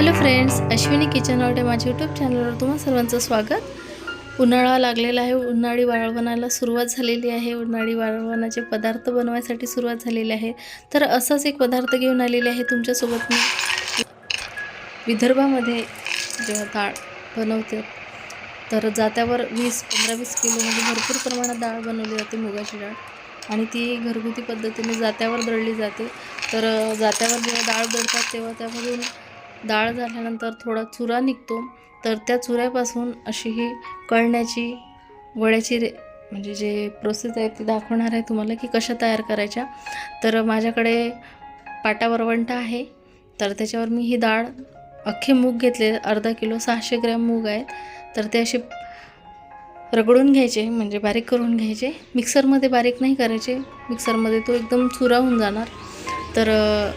Hello friends Ashwini kitchen order माझ्या YouTube चॅनलवर तुम्हा सर्वांचं स्वागत. उन्हाळा लागलेला आहे उन्हाळी वाळवणाला सुरुवात झालेली आहे. उन्हाळी वाळवणाचे पदार्थ बनवायसाठी सुरुवात झालेली आहे. तर असाच एक पदार्थ घेऊन आलेले आहे तुमच्यासोबत मी. विदर्भामध्ये जेव्हा डाळ बनवते तर जात्यावर वीस पंधरा वीस किलोमध्ये म्हणजे भरपूर प्रमाणात डाळ बनवली जाते मुगाची डाळ. आणि ती घरगुती पद्धतीने जात्यावर दळली जाते. तर जात्यावर जेव्हा डाळ दळतात तेव्हा त्यामधून डाळ झाल्यानंतर थोडा चुरा निघतो. तर त्या चुऱ्यापासून अशी ही कळण्याची वड्याची रे म्हणजे जे प्रोसेस आहे ती दाखवणार आहे तुम्हाला की कशा तयार करायच्या. तर माझ्याकडे पाटा वरवंटा आहे. तर त्याच्यावर मी ही डाळ अख्खे मूग घेतले अर्धा किलो सहाशे ग्रॅम मूग आहेत. तर ते असे रगडून घ्यायचे म्हणजे बारीक करून घ्यायचे. मिक्सरमध्ये बारीक नाही करायचे. मिक्सरमध्ये तो एकदम चुरा होऊन जाणार. तर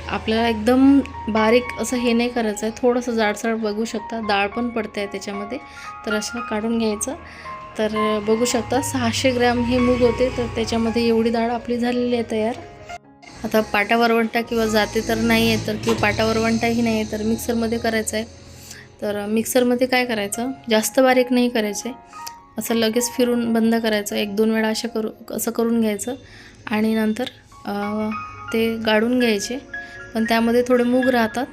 आपल्याला एकदम बारीक असं हे नाही करायचं आहे थोडंसं जाडसळ बघू शकता. डाळ पण पडते आहे त्याच्यामध्ये. तर असं काढून घ्यायचं. तर बघू शकता सहाशे ग्रॅम हे मूग होते. तर त्याच्यामध्ये एवढी डाळ आपली झालेली आहे तयार. आता पाटा वरवंटा किंवा जाते तर नाही आहे तर किंवा पाटा वरवंटाही नाही आहे तर मिक्सरमध्ये करायचं आहे तर मिक्सरमध्ये काय करायचं? जास्त बारीक नाही करायचं. आहे असं लगेच फिरून बंद करायचं. एक दोन वेळा असं करू असं करून घ्यायचं. आणि नंतर ते गाडून घ्यायचे. पण त्यामध्ये थोडे मूग राहतात.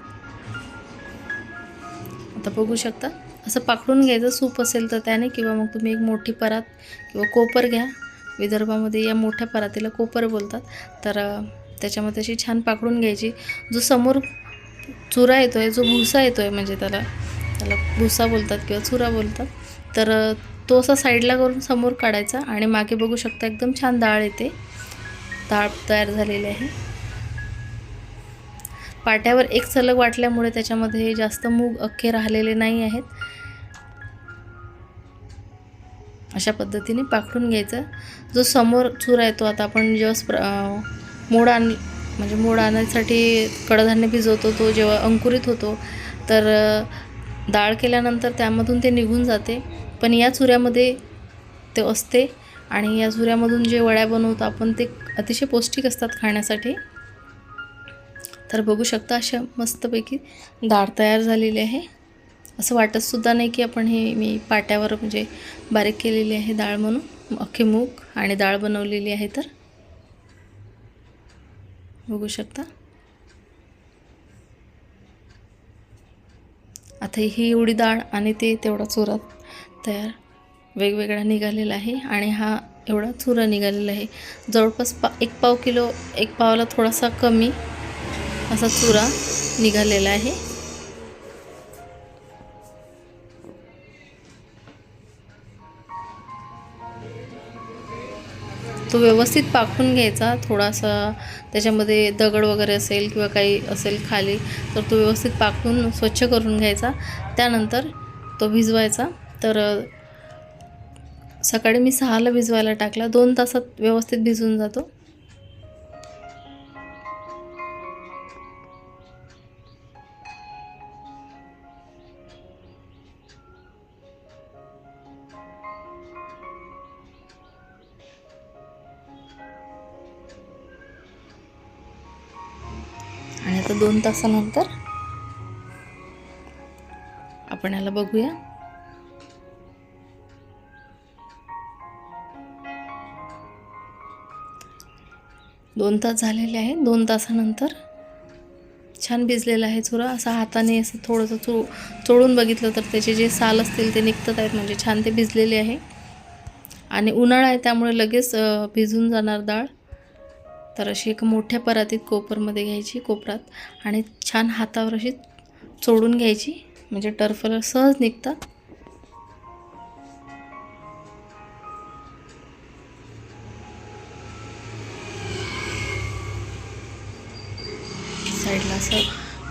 आता बघू शकता. असं पाकडून घ्यायचं. सूप असेल तर त्याने किंवा मग तुम्ही एक मोठी परात किंवा कोपर घ्या. विदर्भामध्ये या मोठ्या परातीला कोपर बोलतात. तर त्याच्यामध्ये अशी छान पाकडून घ्यायची. जो समोर चुरा येतो आहे जो भुसा येतो आहे म्हणजे त्याला त्याला भुसा बोलतात किंवा चुरा बोलतात. तर तो असा साईडला करून समोर काढायचा आणि मागे बघू शकता एकदम छान डाळ येते. डाळ तयार झालेली आहे. पाट्यावर एक सलग वाटल्यामुळे त्याच्यामध्ये जास्त मूग अख्खे राहिलेले नाही आहेत. अशा पद्धतीने पाखडून घ्यायचं. जो समोर चुरा येतो आता आपण जेव्हा स्प्र मोड आण म्हणजे मोड आणण्यासाठी कडधान्य भिजवतो तो जेव्हा अंकुरित होतो तर डाळ केल्यानंतर त्यामधून ते निघून जाते. पण या चुऱ्यामध्ये ते असते आणि या चुऱ्यामधून जे वड्या बनवतो आपण ते अतिशय पौष्टिक असतात खाण्यासाठी. तर बघू शकता अशा मस्तपैकी डाळ तयार झालेली आहे. असं वाटतसुद्धा नाही की आपण हे मी पाट्यावर म्हणजे बारीक केलेली आहे डाळ म्हणून. अख्खे मूग आणि डाळ बनवलेली आहे तर. बघू शकता. आता ही एवढी डाळ आणि ते तेवढा चोरात तयार वेगवेगळा निघालेला आहे आणि हा एवढा चुरा निघालेला आहे. जवळपास पा एक पाव किलो एक पावला थोडासा कमी असा चुरा निघालेला आहे. तो व्यवस्थित पाकून घ्यायचा थोडासा त्याच्यामध्ये दगड वगैरे असेल किंवा काही असेल खाली तर तो व्यवस्थित पाकून स्वच्छ करून घ्यायचा. त्यानंतर तो भिजवायचा. तर सकाळी मी सहाला भिजवायला टाकला. दोन तासात व्यवस्थित भिजून जातो. आणि आता दोन तासानंतर आपण याला बघूया. दोन तास झालेले आहे. दोन तासानंतर छान भिजलेला आहे चुरा. असा हाताने असं थोडंसं चो चोळून बघितलं तर त्याचे जे साल असतील ते निघतात आहेत. म्हणजे छान ते भिजलेले आहे. आणि उन्हाळा आहे त्यामुळे लगेच भिजून जाणार डाळ. तर अशी एक मोठ्या परातीत कोपरमध्ये घ्यायची कोपरात. आणि छान हातावर अशी चोडून घ्यायची. म्हणजे टर्फल सहज निघतात.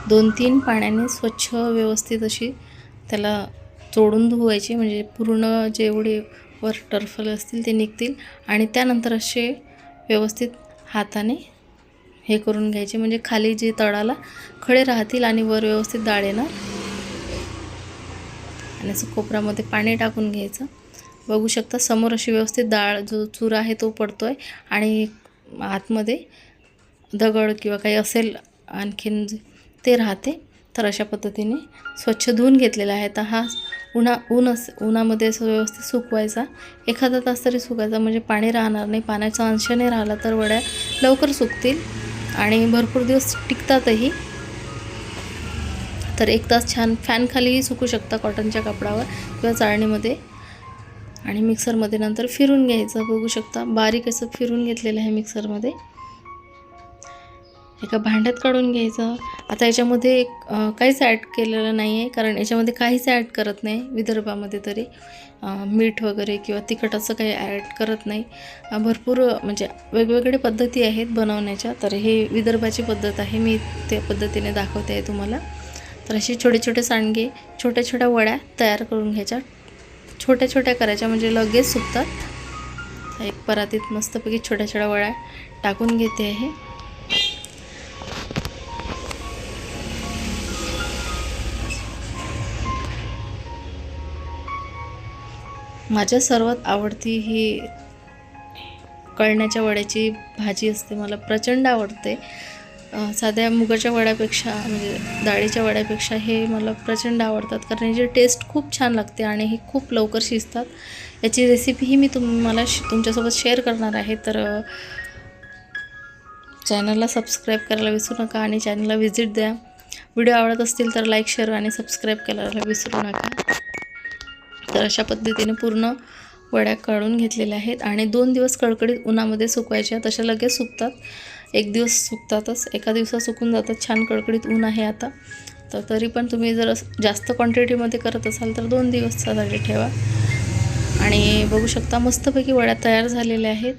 दोन तीन पाण्याने स्वच्छ व्यवस्थित अशी त्याला चोडून धुवायची. म्हणजे पूर्ण जेवढे वर टर्फल असतील ते निघतील. आणि त्यानंतर असे व्यवस्थित हाताने हे करून घ्यायचे. म्हणजे खाली जे तळाला खडे राहतील आणि वर व्यवस्थित डाळ येणार. आणि असं कोपऱ्यामध्ये पाणी टाकून घ्यायचं. बघू शकता समोर अशी व्यवस्थित डाळ जो चूर आहे तो पडतो आहे आणि आतमध्ये दगड किंवा काही असेल आणखीन जे- ते राहते. तर अशा पद्धतीने स्वच्छ धुवून घेतलेला आहे. तर हा उन्हा ऊन अस उन्हामध्ये असं व्यवस्थित सुकवायचा. एखादा तास तरी सुकायचा. म्हणजे पाणी राहणार नाही. पाण्याचा अंश नाही राहिला तर वड्या लवकर सुकतील. आणि भरपूर दिवस टिकतातही. तर एक तास छान फॅनखालीही सुकू शकता कॉटनच्या कपडावर किंवा चाळणीमध्ये. आणि मिक्सरमध्ये नंतर फिरून घ्यायचं. बघू शकता बारीक असं फिरून घेतलेलं आहे मिक्सरमध्ये एका भांड्यात काढून घ्यायचं. आता याच्यामध्ये काहीच ॲड केलेलं नाही आहे कारण याच्यामध्ये काहीच ॲड करत नाही विदर्भामध्ये तरी. मीठ वगैरे किंवा तिखट असं काही ॲड करत नाही. भरपूर म्हणजे वेगवेगळे पद्धती आहेत बनवण्याच्या तर हे विदर्भाची पद्धत आहे मी त्या पद्धतीने दाखवते आहे तुम्हाला. तर असे छोटे छोटे सांडगे छोट्या छोट्या वड्या तयार करून घ्यायच्या. छोट्या छोट्या करायच्या म्हणजे लगेच सुकतात. एक परातीत मस्तपैकी छोट्या छोट्या वड्या टाकून घेते आहे. माझ्या सर्वात आवडती ही कळण्याच्या वड्याची भाजी असते मला प्रचंड आवडते. साध्या मुगाच्या वड्यापेक्षा म्हणजे डाळीच्या वड्यापेक्षा हे मला प्रचंड आवडतात कारण याची टेस्ट खूप छान लागते आणि हे खूप लवकर शिजतात. याची रेसिपीही मी तुम्हाला श तुमच्यासोबत शेअर करणार आहे तर चॅनलला सबस्क्राईब करायला विसरू नका आणि चॅनलला व्हिजिट द्या. व्हिडिओ आवडत असतील तर लाईक शेअर आणि सबस्क्राईब करायला विसरू नका. तर अशा पद्धतीने पूर्ण वड्या काढून घेतलेल्या आहेत. आणि दोन दिवस कडकडीत उन्हामध्ये सुकवायच्या तशा लगेच सुकतात. एक दिवस सुकतातच. एका दिवसात सुकून जातात. छान कडकडीत ऊन आहे आता. तर तरी पण तुम्ही जर जास्त क्वांटिटीमध्ये करत असाल तर दोन दिवस साधारण ठेवा. आणि बघू शकता मस्तपैकी वड्या तयार झालेल्या आहेत.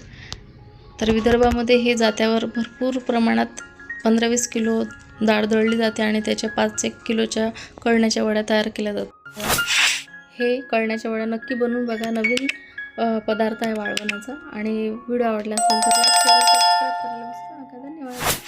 तर विदर्भामध्ये हे जात्यावर भरपूर प्रमाणात पंधरा वीस किलो डाळ दळली जाते आणि त्याच्या पाच एक किलोच्या कळण्याच्या वड्या तयार केल्या जातात. हे कळण्याच्या वेळा नक्की बनवून बघा. नवीन पदार्थ आहे वाळवणाचा. आणि व्हिडिओ आवडला असेल तर लाईक करा सबस्क्राईब करायला विसरू नका धन्यवाद.